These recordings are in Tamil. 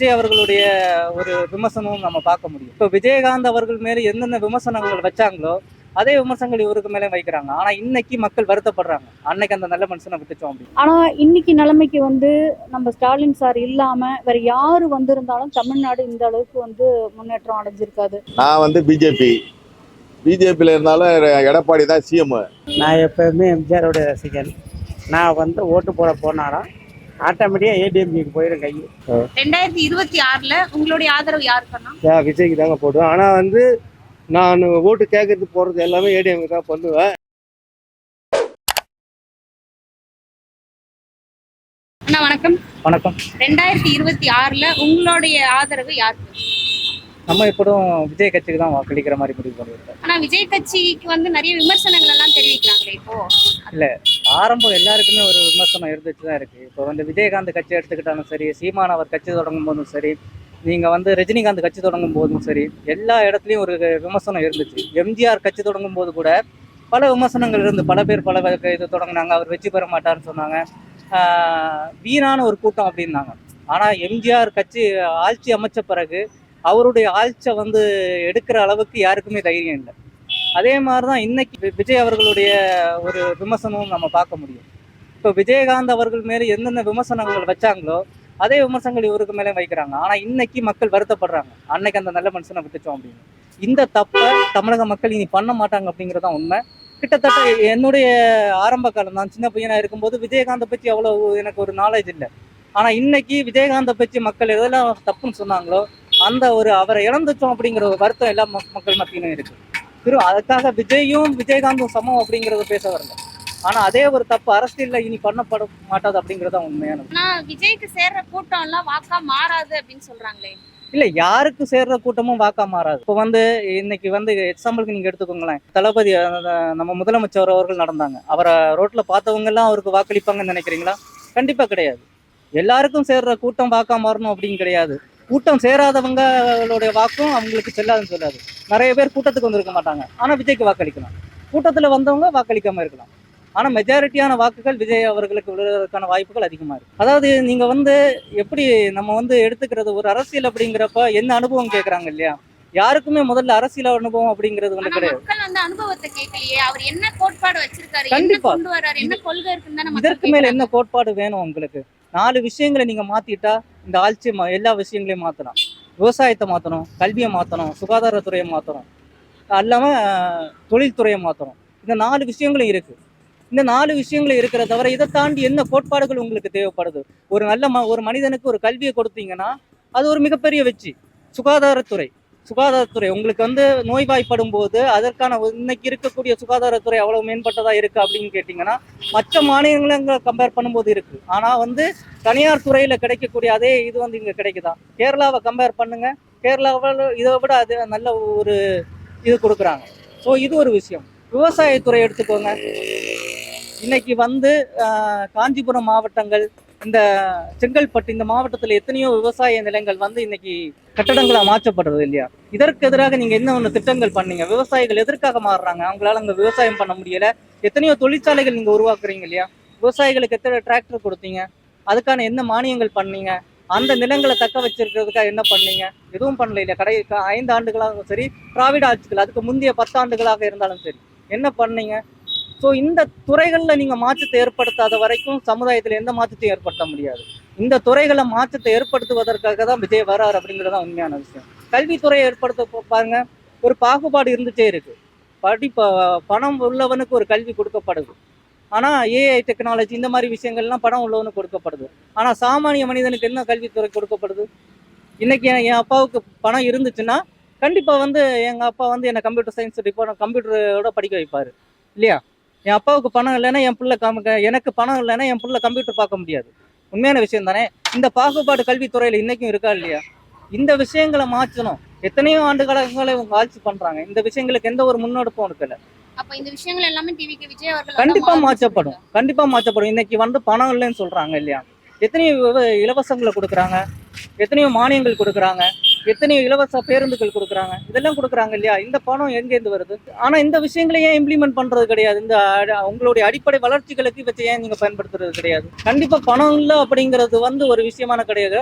விஜய் அவர்களுடைய ஒரு விமர்சனமும் நம்ம பார்க்க முடியும். இப்போ விஜயகாந்த் அவர்கள் மேல என்னென்ன விமர்சனங்கள் வச்சாங்களோ அதே விமர்சனங்கள் இவருக்கு மேலே வைக்கிறாங்க. ஆனா இன்னைக்கு மக்கள் வருத்தப்படுறாங்க. அன்னைக்கு அந்த நல்ல மனுஷனை விட்டுச்சோம் அப்படின்னு. ஆனா இன்னைக்கு நிலைமைக்கு வந்து நம்ம ஸ்டாலின் சார் இல்லாம வேற யாரு வந்திருந்தாலும் தமிழ்நாடு இந்த அளவுக்கு வந்து முன்னேற்றம் அடைஞ்சிருக்காது. நான் வந்து பிஜேபி பிஜேபியில் இருந்தாலும் எடப்பாடி தான் சிஎம் நான் எப்போவுமே எம்ஜிஆரோட ரசிகன். நான் வந்து ஓட்டு போட போனாலும் ஆட்டோமேட்டிக்காக ஏடிஎம்கேக்கு போயிடும் கை ரெண்டாயிரத்தி இருபத்தி ஆறுல உங்களுடைய ஆதரவு யாருக்குன்னா விஜய்க்கு தாங்க போடுவேன். ஆனால் வந்து நான் ஓட்டு கேட்கறது போகிறது எல்லாமே ஏடிஎம்க்கு தான் பண்ணுவேன். அண்ணா வணக்கம். வணக்கம். ரெண்டாயிரத்தி இருபத்தி ஆறுல உங்களுடைய ஆதரவு யாருக்கு? நம்ம எப்படும் விஜய் கட்சிக்கு தான் வாக்களிக்கிற மாதிரி முடிவு பண்ணியிருக்கோம். ஆனா விஜய் கட்சிக்கு வந்து நிறைய விமர்சனங்கள் எல்லாம் தெரிவிக்கிறாங்களே இப்போ? ஆரம்பம் எல்லாருக்குமே ஒரு விமர்சனம் இருந்துச்சு தான் இருக்கு. இப்போ வந்து விஜயகாந்த் கட்சி எடுத்துக்கிட்டாலும் சரி சீமான் அவர் கட்சி தொடங்கும் போதும் சரி நீங்க வந்து ரஜினிகாந்த் கட்சி தொடங்கும் போதும் சரி எல்லா இடத்துலையும் ஒரு விமர்சனம் இருந்துச்சு. எம்ஜிஆர் கட்சி தொடங்கும் போது கூட பல விமர்சனங்கள் இருந்து பல பேர் பல இது தொடங்கினாங்க அவர் வெற்றி பெற மாட்டார்னு சொன்னாங்க. வீணான ஒரு கூட்டம் அப்படின்னாங்க. ஆனா எம்ஜிஆர் கட்சி ஆட்சி அமைச்ச பிறகு அவருடைய ஆழ்ச்சை வந்து எடுக்கிற அளவுக்கு யாருக்குமே தைரியம் இல்லை. அதே மாதிரி தான் இன்னைக்கு விஜய் அவர்களுடைய ஒரு விமர்சனமும் நம்ம பார்க்க முடியும். இப்போ விஜயகாந்த் அவர்கள் மேலே என்னென்ன விமர்சனங்கள் வச்சாங்களோ அதே விமர்சனங்கள் இவருக்கு மேலே வைக்கிறாங்க. ஆனால் இன்னைக்கு மக்கள் வருத்தப்படுறாங்க. அன்னைக்கு அந்த நல்ல மனுஷனை விட்டுச்சோம் அப்படின்னு. இந்த தப்பை தமிழக மக்கள் இனி பண்ண மாட்டாங்க அப்படிங்கிறதான் உண்மை. கிட்டத்தட்ட என்னுடைய ஆரம்ப காலம் நான் சின்ன பையனாக இருக்கும்போது விஜயகாந்தை பற்றி அவ்வளோ எனக்கு ஒரு நாலேஜ் இல்லை. ஆனால் இன்னைக்கு விஜயகாந்தை பற்றி மக்கள் எதெல்லாம் தப்புன்னு சொன்னாங்களோ அந்த ஒரு அவரை இழந்துச்சோம் அப்படிங்கிற ஒரு வருத்தம் எல்லா மக்- மக்கள் மத்தியிலும் இருக்கு. திரு அதுக்காக விஜயும் விஜயகாந்தும் சமம் அப்படிங்கறத பேச வரல. ஆனா அதே ஒரு தப்பு அரசியல்ல இனி பண்ணப்பட மாட்டாது அப்படிங்கறத உண்மையான விஜய்க்கு சேர்ற கூட்டம் எல்லாம் வாக்கா மாறாது அப்படின்னு சொல்றாங்களே. இல்ல யாருக்கு சேர்ற கூட்டமும் வாக்கா மாறாது. இப்போ வந்து இன்னைக்கு வந்து எக்ஸாம்பிளுக்கு நீங்க எடுத்துக்கோங்களேன். தளபதி நம்ம முதலமைச்சர் அவர்கள் நடந்தாங்க. அவரை ரோட்ல பார்த்தவங்க எல்லாம் அவருக்கு வாக்களிப்பாங்கன்னு நினைக்கிறீங்களா? கண்டிப்பா கிடையாது. எல்லாருக்கும் சேர்ற கூட்டம் வாக்கா மாறணும் அப்படின்னு கிடையாது. கூட்டம் சேராதவங்களுடைய வாக்கும் அவங்களுக்கு செல்லாதுன்னு சொல்லாது. நிறைய பேர் கூட்டத்துக்கு வந்திருக்க மாட்டாங்க. ஆனால் விஜய்க்கு வாக்களிக்கலாம். கூட்டத்தில் வந்தவங்க வாக்களிக்காமல் இருக்கலாம். ஆனால் மெஜாரிட்டியான வாக்குகள் விஜய் அவர்களுக்கு விழுறதுக்கான வாய்ப்புகள் அதிகமாக இருக்குது அதாவது நீங்கள் வந்து எப்படி நம்ம வந்து எடுத்துக்கிறது ஒரு அரசியல் அப்படிங்கிறப்ப என்ன அனுபவம் கேட்குறாங்க இல்லையா? யாருக்குமே முதல்ல அரசியல் அனுபவம் அப்படிங்கிறது வந்து கிடையாது. மக்கள் அனுபவத்தை கேட்கலையே. அவர் என்ன கோட்பாடு வச்சிருக்காரு? கண்டிப்பா. இதற்கு மேல. என்ன கோட்பாடு வேணும் உங்களுக்கு? நாலு விஷயங்களை நீங்க மாத்திட்டா இந்த ஆட்சி எல்லா விஷயங்களையும் மாத்தலாம். விவசாயத்தை மாத்தணும் கல்வியை மாத்தணும் சுகாதாரத்துறையை மாத்தணும். அல்லாம தொழில்துறையை மாத்தணும். இந்த நாலு விஷயங்களும் இருக்கு. இந்த நாலு விஷயங்களும் இருக்கிற தவிர இதை தாண்டி என்ன கோட்பாடுகள் உங்களுக்கு தேவைப்படுது? ஒரு நல்ல ம ஒரு மனிதனுக்கு ஒரு கல்வியை கொடுத்தீங்கன்னா அது ஒரு மிகப்பெரிய வெற்றி. சுகாதாரத்துறை. சுகாதாரத்துறை உங்களுக்கு வந்து நோய்வாய்ப்படும் போது அதற்கான இன்னைக்கு இருக்கக்கூடிய சுகாதாரத்துறை அவ்வளவு மேம்பட்டதா இருக்கு அப்படின்னு கேட்டிங்கன்னா மற்ற மாநிலங்களை கம்பேர் பண்ணும்போது இருக்கு. ஆனா வந்து தனியார் துறையில கிடைக்கக்கூடிய அதே இது வந்து இங்க கிடைக்குதா? கேரளாவை கம்பேர் பண்ணுங்க. கேரளாவில் இதை விட அது நல்ல ஒரு இது கொடுக்குறாங்க. ஸோ இது ஒரு விஷயம். விவசாயத்துறை எடுத்துக்கோங்க. இன்னைக்கு வந்து காஞ்சிபுரம் மாவட்டங்கள் இந்த செங்கல்பட்டு இந்த மாவட்டத்தில் எத்தனையோ விவசாய நிலங்கள் வந்து இன்னைக்கு கட்டடங்களாக மாற்றப்படுறது இல்லையா? இதற்கு எதிராக நீங்க என்ன ஒன்று திட்டங்கள் பண்ணீங்க? விவசாயிகள் எதற்காக மாறுறாங்க? அவங்களால அங்கே விவசாயம் பண்ண முடியல. எத்தனையோ தொழிற்சாலைகள் நீங்க உருவாக்குறீங்க இல்லையா? விவசாயிகளுக்கு எத்தனை டிராக்டர் கொடுத்தீங்க? அதுக்கான என்ன மானியங்கள் பண்ணீங்க? அந்த நிலங்களை தக்க வச்சிருக்கிறதுக்காக என்ன பண்ணீங்க? எதுவும் பண்ணல இல்லையா? கடை ஐந்து ஆண்டுகளாகவும் சரி திராவிட ஆட்சிகள் அதுக்கு முந்தைய பத்தாண்டுகளாக இருந்தாலும் சரி என்ன பண்ணீங்க? ஸோ இந்த துறைகளில் நீங்கள் மாற்றத்தை ஏற்படுத்தாத வரைக்கும் சமுதாயத்தில் எந்த மாற்றத்தையும் ஏற்படுத்த முடியாது. இந்த துறைகளை மாற்றத்தை ஏற்படுத்துவதற்காக தான் விஜய் வரார் அப்படிங்கிறது தான் உண்மையான விஷயம். கல்வித்துறையை ஏற்படுத்த பாருங்க. ஒரு பாகுபாடு இருந்துச்சே இருக்கு. படிப்ப பணம் உள்ளவனுக்கு ஒரு கல்வி கொடுக்கப்படுது. ஆனால் ஏஐ டெக்னாலஜி இந்த மாதிரி விஷயங்கள்லாம் பணம் உள்ளவனுக்கு கொடுக்கப்படுது. ஆனால் சாமானிய மனிதனுக்கு என்ன கல்வித்துறை கொடுக்கப்படுது? இன்னைக்கு என் என் அப்பாவுக்கு பணம் இருந்துச்சுன்னா கண்டிப்பாக வந்து எங்கள் அப்பா வந்து என்னை கம்ப்யூட்டர் சயின்ஸ் டிபார்ட்மெண்ட் கம்ப்யூட்டரோட படிக்க வைப்பார். இல்லையா? என் அப்பாவுக்கு பணம் இல்லைன்னா என் பிள்ளை கம் எனக்கு பணம் இல்லைன்னா என் பிள்ளை கம்ப்யூட்டர் பார்க்க முடியாது. உண்மையான விஷயம் தானே? இந்த பாகுபாடு கல்வித்துறையில் இன்னைக்கும் இருக்கா இல்லையா? இந்த விஷயங்களை மாற்றணும். எத்தனையோ ஆண்டு காலங்களை இவங்க ஆட்சி பண்றாங்க. இந்த விஷயங்களுக்கு எந்த ஒரு முன்னெடுப்பும் இருக்கல அப்ப இந்த விஷயங்கள் எல்லாமே டிவிக்கு விஜய் அவர்கள் கண்டிப்பா மாற்றப்படும். கண்டிப்பா மாற்றப்படும். இன்னைக்கு வந்து பணம் இல்லைன்னு சொல்றாங்க இல்லையா? எத்தனையோ இலவசங்களை கொடுக்குறாங்க. எத்தனையோ மானியங்கள் கொடுக்குறாங்க. எத்தனையோ இலவச பேருந்துகள் கொடுக்குறாங்க? இதெல்லாம் கொடுக்குறாங்க இல்லையா? இந்த பணம் எங்கேருந்து வருது? ஆனால் இந்த விஷயங்களை ஏன் இம்ப்ளிமெண்ட் பண்ணுறது கிடையாது? இந்த உங்களுடைய அடிப்படை வளர்ச்சிகளுக்கு இவற்றை ஏன் நீங்கள் பயன்படுத்துறது கிடையாது? கண்டிப்பாக பணம் இல்லை அப்படிங்கிறது வந்து ஒரு விஷயமான கிடையாது.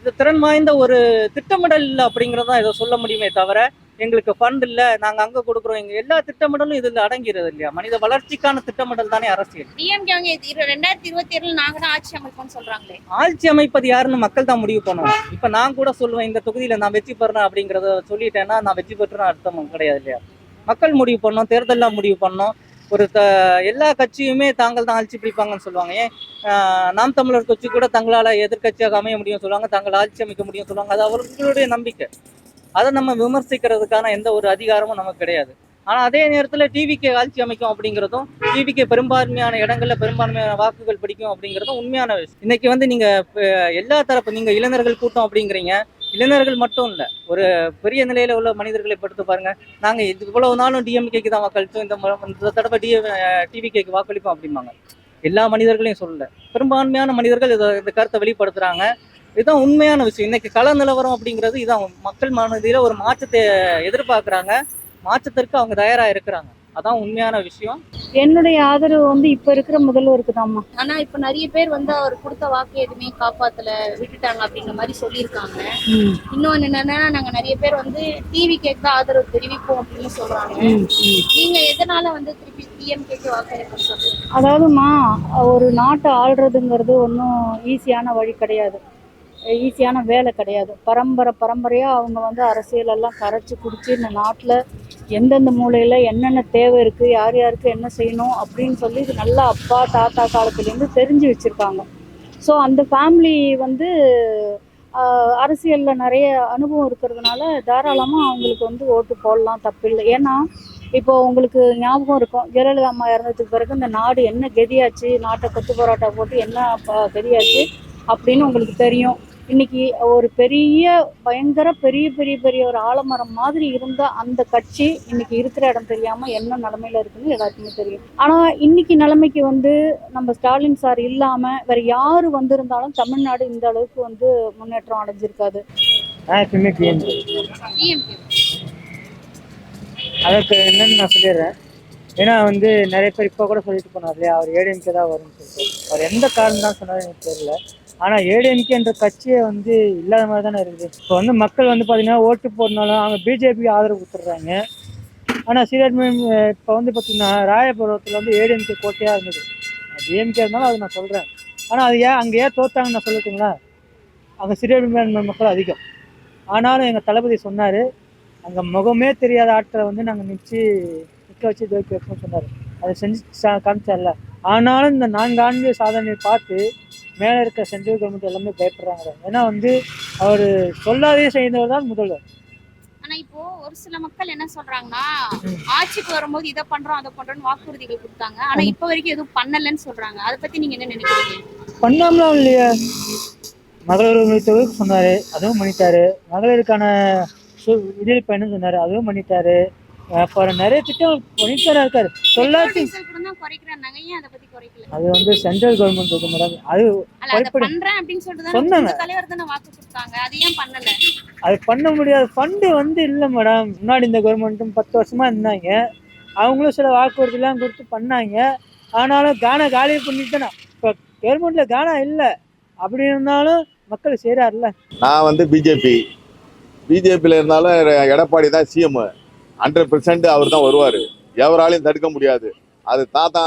இது திறன் வாய்ந்த ஒரு திட்டமிடல் இல்லை அப்படிங்கிறதான் இதை சொல்ல முடியுமே தவிர எங்களுக்கு ஃபண்ட் இல்லை நாங்கள் அங்கே கொடுக்குறோம். எங்கள் எல்லா திட்டமிடலும் இதில் அடங்கிறது இல்லையா? மனித வளர்ச்சிக்கான திட்டமிடல் தானே அரசியல். டிஎம்கே அவங்க ரெண்டாயிரத்தி இருபத்தி ஏழுல நாங்க தான் ஆட்சி அமைப்போம்னு சொல்றாங்களே. ஆட்சி அமைப்பது யாருன்னு மக்கள் தான் முடிவு பண்ணணும். இப்போ நான் கூட சொல்லுவேன் இந்த தொகுதியில் நான் வெற்றி பெறேன் அப்படிங்கிறத சொல்லிட்டேன்னா நான் வெற்றி பெற்றேன்னு அர்த்தம் கிடையாது இல்லையா? மக்கள் முடிவு பண்ணோம் தேர்தலில் முடிவு பண்ணோம் ஒரு த எல்லா கட்சியுமே தாங்கள் தான் ஆட்சி பிடிப்பாங்கன்னு சொல்லுவாங்க. ஏன்? நாம் தமிழர் கட்சி கூட தங்களால் எதிர்க்கட்சியாக அமைய முடியும் சொல்லுவாங்க தாங்கள் ஆட்சி அமைக்க முடியும் சொல்லுவாங்க. அது அவர்களுடைய நம்பிக்கை. அதை நம்ம விமர்சிக்கிறதுக்கான எந்த ஒரு அதிகாரமும் நமக்கு கிடையாது. ஆனால் அதே நேரத்தில் டிவிக்கு ஆட்சி அமைக்கும் அப்படிங்கிறதும் டிவிக்கு பெரும்பான்மையான இடங்களில் பெரும்பான்மையான வாக்குகள் பிடிக்கும் அப்படிங்கிறதும் உண்மையான விஷயம். இன்னைக்கு வந்து நீங்கள் எல்லா தரப்பு நீங்கள் இளைஞர்கள் கூட்டம் அப்படிங்கிறீங்க. இளைஞர்கள் மட்டும் இல்லை ஒரு பெரிய நிலையில உள்ள மனிதர்களை படுத்து பாருங்க. நாங்கள் இது இவ்வளவு நாளும் டிஎம்கேக்கு தான் வாக்களித்தோம் இந்த தடவை டி டிவிகேக்கு வாக்களிப்போம் அப்படிம்பாங்க. எல்லா மனிதர்களையும் சொல்லல. பெரும்பான்மையான மனிதர்கள் இதை இந்த கருத்தை வெளிப்படுத்துறாங்க. இதுதான் உண்மையான விஷயம். இன்னைக்கு கள நிலவரம் அப்படிங்கிறது இதான். மக்கள் மனதில ஒரு மாற்றத்தை எதிர்பார்க்கறாங்க. மாற்றத்திற்கு அவங்க தயாரா இருக்கிறாங்க. அதான் உண்மையான விஷயம். என்னுடைய ஆதரவு வந்து இப்ப இருக்கிற முதல்வருக்கு தான்மா ஆனா இப்ப நிறைய பேர் வந்து அவர் கொடுத்த வாக்கு எதுவுமே காப்பாத்தல விட்டுட்டாங்க அப்படின்ற மாதிரி சொல்லியிருக்காங்க. இன்னொன்னு என்னன்னா நாங்க நிறைய பேர் வந்து டிவி கேக்கு தான் ஆதரவு தெரிவிப்போம் அப்படின்னு சொல்றாங்க. நீங்க எதனால வந்து திருப்பி டிஎம்கேக்கு வாக்களிப்போம் சொல்றீங்க அதாவதுமா ஒரு நாட்டை ஆள்றதுங்கிறது ஒன்றும் ஈஸியான வழி கிடையாது. ஈஸியான வேலை கிடையாது. பரம்பரை பரம்பரையாக அவங்க வந்து அரசியலெல்லாம் கரைச்சி குடிச்சு இந்த நாட்டில் எந்தெந்த மூலையில் என்னென்ன தேவை இருக்குது யார் யாருக்கு என்ன செய்யணும் அப்படின்னு சொல்லி இது நல்லா அப்பா தாத்தா காலத்துலேருந்து தெரிஞ்சு வச்சுருக்காங்க. ஸோ அந்த ஃபேமிலி வந்து அரசியலில் நிறைய அனுபவம் இருக்கிறதுனால தாராளமாக அவங்களுக்கு வந்து ஓட்டு போடலாம் தப்பில்லை. ஏன்னா இப்போ உங்களுக்கு ஞாபகம் இருக்கும். ஜெயலலிதா அம்மா இறந்ததுக்கு பிறகு இந்த நாடு என்ன கதியாச்சு நாட்டை கொத்து போராட்டம் போட்டு என்ன ப- கதியாச்சு அப்படின்னு உங்களுக்கு தெரியும். இன்னைக்கு ஒரு பெரிய பயங்கர பெரிய பெரிய பெரிய ஒரு ஆலமரம் மாதிரி இருந்த அந்த கட்சி இன்னைக்கு இருக்கிற இடம் தெரியாம என்ன நிலமையில இருக்குன்னு எல்லாருக்குமே தெரியும். ஆனா இன்னைக்கு நிலைமைக்கு வந்து நம்ம ஸ்டாலின் சார் இல்லாம வேற யாரு வந்திருந்தாலும் தமிழ்நாடு இந்த அளவுக்கு வந்து முன்னேற்றம் அடைஞ்சிருக்காது. அதுக்கு என்னன்னு நான் சொல்லிடுறேன். ஏன்னா வந்து நிறைய பேர் இப்போ கூட சொல்லிட்டு போனார் இல்லையா? அவர் ஏடிஎம்கே தான் வரும்னு சொல்லிட்டு. அவர் எந்த காரணம் தான் சொன்னார் எனக்கு தெரியல. ஆனால் ஏடிஎம்கேன்ற கட்சியே வந்து இல்லாத மாதிரி தானே இருக்குது. இப்போ வந்து மக்கள் வந்து பார்த்தீங்கன்னா ஓட்டு போடனாலும் அவங்க பிஜேபிக்கு ஆதரவு கொடுத்துட்றாங்க. ஆனால் சீரியட் இப்போ வந்து பார்த்தீங்கன்னா ராயபுரத்தில் வந்து ஏடிஎம்கே கோட்டையாக இருந்தது. டிஎம்கே இருந்தாலும் அது நான் சொல்கிறேன் ஆனால் அது ஏன் அங்கே ஏன் தோத்தாங்கன்னு நான் சொல்லட்டுங்களா? அங்கே சிறுபான்மை மக்கள் அதிகம். ஆனாலும் எங்கள் தளபதி சொன்னார் அங்கே முகமே தெரியாத ஆட்களை வந்து நாங்கள் நிச்சு நிற்க வச்சு தோக்கி வைப்போம்னு சொன்னார். அதை செஞ்சு சா- காமிச்சார்ல. ஆனாலும் இந்த நான்கு ஆண்டு சாதனையை பார்த்து மேலே இருக்க சென்ட்ரல் கவர்மெண்ட் எல்லாமே பயப்படுறாங்க. ஏன்னா வந்து அவர் சொல்லாதே செய்தவர் தான் முதல்வர். ஆனா இப்போ ஒரு சில மக்கள் என்ன சொல்றாங்கன்னா ஆட்சிக்கு வரும்போது இதை பண்றோம் அதை பண்றோம்னு வாக்குறுதிகள் கொடுத்தாங்க. ஆனா இப்ப வரைக்கும் எதுவும் பண்ணலன்னு சொல்றாங்க. அதை பத்தி நீங்க என்ன நினைக்கிறீங்க? பண்ணாமலாம் இல்லையா. மகளிர் உரிமை சொன்னார் அதுவும் பண்ணிட்டாரு. மகளிருக்கான விடியல் பயணம் சொன்னார் அதுவும் பண்ணிட்டாரு. அப்புறம் நிறைய திட்டம் பண்ணிட்டு இருக்காரு. தான் ஏன் அதை வந்து சென்ட்ரல் கவர்மெண்ட் இருக்கு மேடம் அது சொல்லிட்டு சொன்னாங்க. அது பண்ண முடியாது. ஃபண்டு வந்து இல்லை மேடம் முன்னாடி இந்த கவர்மெண்ட்டும் பத்து வருஷமா இருந்தாங்க. அவங்களும் சில வாக்குறுதிலாம் கொடுத்து பண்ணாங்க. ஆனாலும் கானா காலி பண்ணிட்டு தானே. இப்போ கவர்மெண்ட்ல கானா இல்லை. அப்படி இருந்தாலும் மக்கள் செய்கிறாருல்ல நான் வந்து பிஜேபி பிஜேபியில் இருந்தாலும் எடப்பாடி தான் சிஎம் ஹண்ட்ரட் பெர்சன்ட் அவர் தான் வருவார். எவராலையும் தடுக்க முடியாது. அது தாத்தா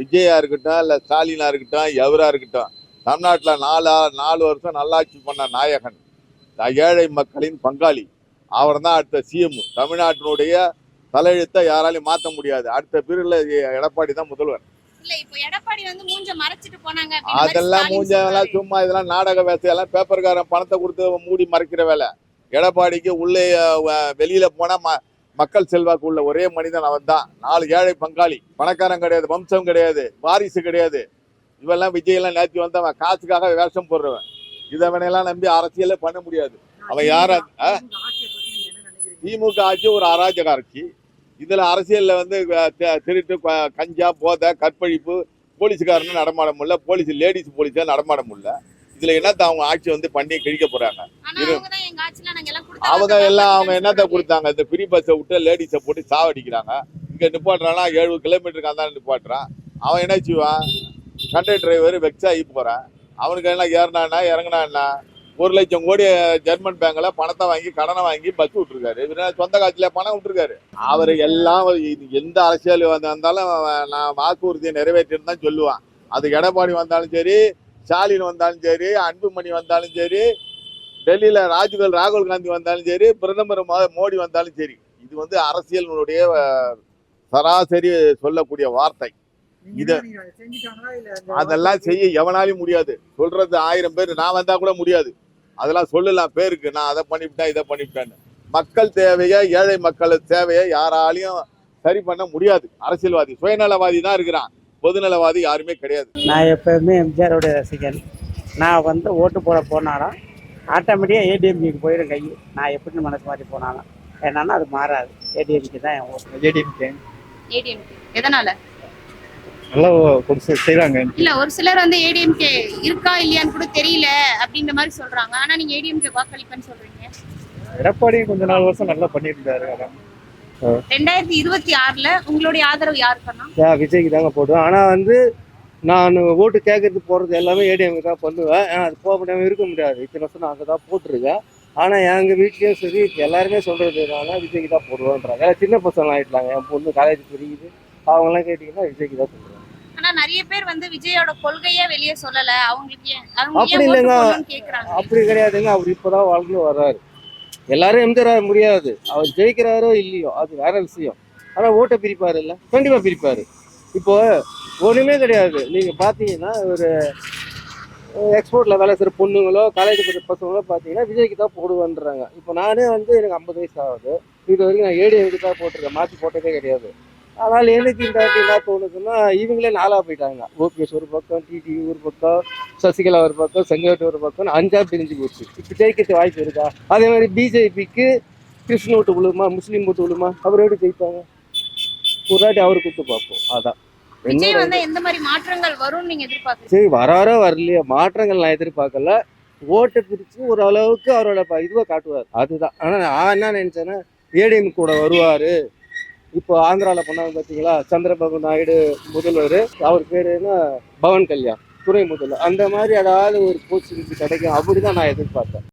விஜயா இருக்கட்டும் இல்லை ஸ்டாலினா இருக்கட்டும் எவரா இருக்கட்டும் தமிழ்நாட்டில் நாலு நாலு வருஷம் நல்லாட்சி பண்ண நாயகன் ஏழை மக்களின் பங்காளி. அவர் தான் அடுத்த சிஎம் தமிழ்நாட்டினுடைய தலையெழுத்தை யாராலையும் மாற்ற முடியாது. அடுத்த பிரிவில் எடப்பாடி தான் முதல்வர். மூஞ்ச அதெல்லாம் சொல்றாரு. சும்மா இதெல்லாம் நாடக வேலையெல்லாம் பேப்பர்காரன் பணத்தை கொடுத்து மூடி மறைக்கிற வேலை. எடப்பாடிக்கு உள்ளே வெளியில போனா மக்கள் செல்வாக்கு உள்ள ஒரே மனிதன் அவன் தான் நாலு ஏழை பங்காளி. பணக்காரன் கிடையாது வம்சம் கிடையாது வாரிசு கிடையாது. இவெல்லாம் விஜய் எல்லாம் நேற்று வந்தவன். காசுக்காக வேஷம் போடுறவன். இதவனையெல்லாம் நம்பி அரசியலே பண்ண முடியாது. அவன் யார திமுக ஆட்சி ஒரு அராஜக ஆட்சி இதுல அரசியல்ல வந்து திருட்டு கஞ்சா போதை கற்பழிப்பு போலீஸ்காரனும் நடமாட முடியல போலீஸ் லேடிஸ் போலீஸாக நடமாட முடியல இதுல என்னத்த அவங்க ஆட்சி வந்து பண்ணி கிழிக்க போறாங்க. அவங்க எல்லாம் அவங்க என்னத்த. கொடுத்தாங்க? இந்த ஃப்ரீ பஸ்ஸை விட்டு லேடிஸை போட்டு சாவடிக்கிறாங்க. இங்க நிப்பாட்டுறானா ஏழு கிலோமீட்டருக்கு அந்த நிப்பாட்டுறான். அவன் என்ன செய்வான்? கண்டக்டர் டிரைவர் வெக்ஸ் ஆகி போறான். அவனுக்கு என்ன ஏறினான்னா இறங்கினா என்ன? ஒரு லட்சம் கோடி ஜெர்மன் பேங்க்ல பணத்தை வாங்கி கடனை வாங்கி பஸ் விட்டுருக்காரு. இவரு சொந்த காசுல பணம் விட்டுருக்காரு. அவர் எல்லாம் எந்த அரசியல் வந்து- வந்தாலும் நான் வாக்குறுதியை நிறைவேற்றின்னு தான் சொல்லுவான். அது எடப்பாடி வந்தாலும் சரி ஸ்டாலின் வந்தாலும் சரி அன்புமணி வந்தாலும் சரி டெல்லியில ராஜுகல் ராகுல் காந்தி வந்தாலும் சரி பிரதமர் மோடி வந்தாலும் சரி. இது வந்து அரசியலினுடைய சராசரி சொல்லக்கூடிய வார்த்தை. இது அதெல்லாம் செய்ய எவனாலையும் முடியாது. சொல்றது ஆயிரம் பேர் நான் வந்தா கூட முடியாது. அதெல்லாம் சொல்லலாம் பேருக்கு. நான் அதை பண்ணிவிட்டேன் இதை பண்ணிவிட்டேன்னு. மக்கள் தேவையை ஏழை மக்கள் தேவையை யாராலையும் சரி பண்ண முடியாது. அரசியல்வாதி சுயநலவாதி தான் இருக்கிறான். பொதுநலவாதி யாருமே கிடையாது. நான் எப்போவுமே எம்ஜிஆரோட ரசிகன். நான் வந்து ஓட்டு போட போனாலும் ஆட்டோமேட்டிக்காக ஏடிஎம்கேக்கு போயிடும் கை. நான் எப்படி மனசு மாதிரி போனாலும். என்னன்னா அது மாறாது. ஏடிஎம்கே தான் என் ஓட்டு. ஏடிஎம்கே ஏடிஎம் எதனால? நல்லா கொடுத்து செய்கிறாங்க இல்ல ஒரு சிலர் வந்து ஏடிஎம்கே இருக்கா இல்லையான்னு கூட தெரியல அப்படின்ற மாதிரி சொல்றாங்க. ஆனா நீங்க ஏடிஎம்கே வாக்களிப்பேன்னு சொல்றீங்க. எடப்பாடி கொஞ்ச நாலு வருஷம் நல்லா பண்ணியிருந்தாரு. அதான் ரெண்டாயிரத்தி இருபத்தி ஆறுல உங்களுடைய ஆதரவு யாருக்குன்னா நான் விஜய்க்கு தாங்க போடுவேன். ஆனால் வந்து நான் ஓட்டு கேட்கறது போகிறது எல்லாமே ஏடிஎம்க்கு தான் பண்ணுவேன். ஏன்னா அது போக முடியாமல் இருக்க முடியாது. இத்தனை வருஷம் நான் அங்கே தான் போட்டிருக்கேன். ஆனால் எங்கள் வீட்லேயும் சரி எல்லாருமே சொல்கிறது என்னன்னா விஜய்க்கு தான் போடுவேன்றாங்க. சின்ன பசங்க ஆகிட்டாங்க என் பொண்ணு காலேஜ் புரியுது. அவங்கெல்லாம் கேட்டிங்கன்னா விஜய்க்கு தான் சொல்லுவேன். ஆனா நிறைய பேர் வந்து விஜயோட கொள்கையே வெளியே சொல்லல. அவங்களுக்கு அப்படி இல்லைங்க. அப்படி கிடையாதுங்க. அவர் இப்போ தான் வாழ்ந்து வர்றாரு. எல்லாரும் எம்ஜிஆர் முடியாது. அவர் ஜெயிக்கிறாரோ இல்லையோ அது வேற விஷயம். ஆனால் ஓட்டை பிரிப்பார் இல்லை கண்டிப்பாக பிரிப்பார். இப்போ ஒன்றுமே கிடையாது. நீங்கள் பார்த்தீங்கன்னா ஒரு எக்ஸ்போர்ட்டில் வேலை செய்கிற பொண்ணுங்களோ காலேஜ் படிக்கிற பசங்களோ பார்த்தீங்கன்னா விஜய்க்கு தான் போடுவேன்றாங்க. இப்போ நானே வந்து எனக்கு ஐம்பது வயசு ஆகுது. இது வரைக்கும் நான் ஏடிஎம்க்கு தான் போட்டிருக்கேன். மாற்றி போட்டதே கிடையாது. ஆனால் எனக்கு இந்த வாட்டி என்ன தோணுதுன்னா இவங்களே நாளாக போயிட்டாங்க. ஓபிஎஸ் ஒரு பக்கம் டிடி ஒரு பக்கம் சசிகலா ஒரு பக்கம் செங்கோட்டை ஒரு பக்கம் அஞ்சா பிரிஞ்சு போச்சு. இப்போ ஜெயிக்கிறது வாய்ப்பு இருக்கா? அதே மாதிரி பிஜேபிக்கு கிறிஸ்டின் ஓட்டு விழுமா முஸ்லீம் ஓட்டு விழுமா? அவர் எப்படி ஜெயிப்பாங்க? ஒரு வாட்டி அவரு கொடுத்து பார்ப்போம். அதான். சரி வர வர வரலையே? மாற்றங்கள் நான் எதிர்பார்க்கல. ஓட்டை பிரிச்சு ஒரு அளவுக்கு அவரோட ப- இதுவை காட்டுவார். அதுதான். ஆனால் நான் என்ன நினைச்சேன்னா ஏடிஎம் கூட வருவார். இப்போ ஆந்திராவில் பண்ணாங்க பார்த்தீங்களா? சந்திரபாபு நாயுடு முதல்வர். அவர் பேர் என்ன? பவன் கல்யாண். துறை முதல்வர். அந்த மாதிரி ஏதாவது ஒரு போஸ்ட் கிடைக்கும். அப்படி தான் நான் எதிர்பார்த்தேன்.